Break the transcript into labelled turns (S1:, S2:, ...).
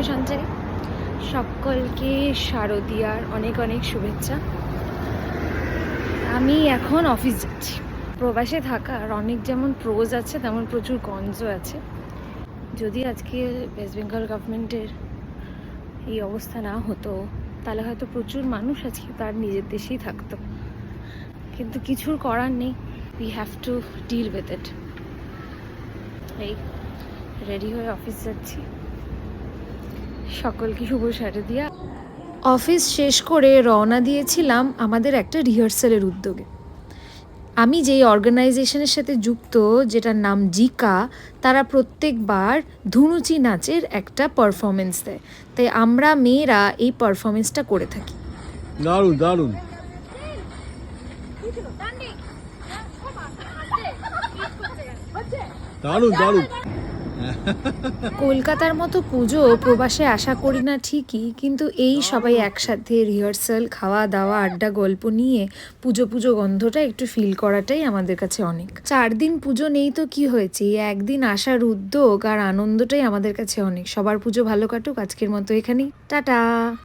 S1: আমি সঞ্চারী সকলকে শারদিয়ার অনেক অনেক শুভেচ্ছা। আমি এখন অফিস যাচ্ছি। প্রবাসে থাকার অনেক যেমন প্রোজ আছে, তেমন প্রচুর কনজও আছে। যদি আজকে ওয়েস্ট বেঙ্গল গভর্নমেন্টের এই অবস্থা না হতো, তাহলে হয়তো প্রচুর মানুষ আজকে তার নিজের দেশেই থাকতো। কিন্তু কিছুর করার নেই। We have to deal with it এই রেডি হয়ে অফিস যাচ্ছি। সকলকে শুভ সারে দিয়া। অফিস শেষ করে রওনা দিয়েছিলাম আমাদের একটা রিহার্সালের উদ্যোগে। আমি যেই অর্গানাইজেশনের সাথে যুক্ত যেটার নাম জিকা তারা প্রত্যেকবার ধুনুচি নাচের একটা পারফরমেন্স দেয়। তাই আমরা মেয়েরা এই পারফরমেন্সটা করে থাকি।
S2: দারুণ দারুণ। দারুণ দারুণ।
S1: কলকাতার মতো পুজো প্রবাসে আশা করি না ঠিকই, কিন্তু এই সবাই একসাথে রিহার্সাল খাওয়া দাওয়া আড্ডা, গল্প নিয়ে পুজো পুজো গন্ধটা একটু ফিল করাটাই আমাদের কাছে অনেক। চার দিন পুজো নেই তো কি হয়েছে? একদিন আসার উদ্যোগ আর আনন্দটাই আমাদের কাছে অনেক। সবার পুজো ভালো কাটুক, আজকের মতো এখানেই। টাটা!